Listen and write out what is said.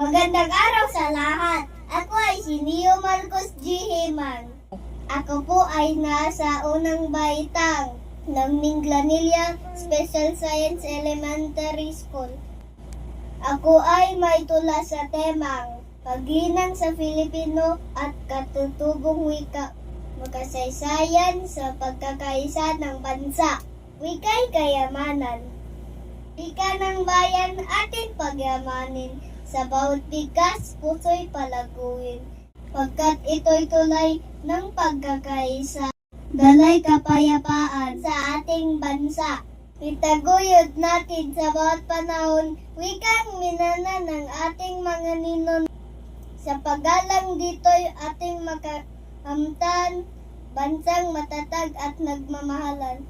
Magandang araw sa lahat. Ako ay si Neo Marcos G. Hemang. Ako po ay nasa unang baitang ng Minglanilla Special Science Elementary School. Ako ay may tula sa temang Paglinang sa Filipino at katutubong wika Magkasaysayan sa pagkakaisa ng bansa Wika'y kayamanan Ika ng bayan ating pagyamanin Sa bawat bigas, puso'y palaguin. Pagkat ito'y tulay ng pagkakaisa Dalay kapayapaan sa ating bansa. Itaguyod natin sa bawat panahon Wikang minana ng ating mga ninon. Sa paggalang dito'y ating makakamtan Bansang matatag at nagmamahalan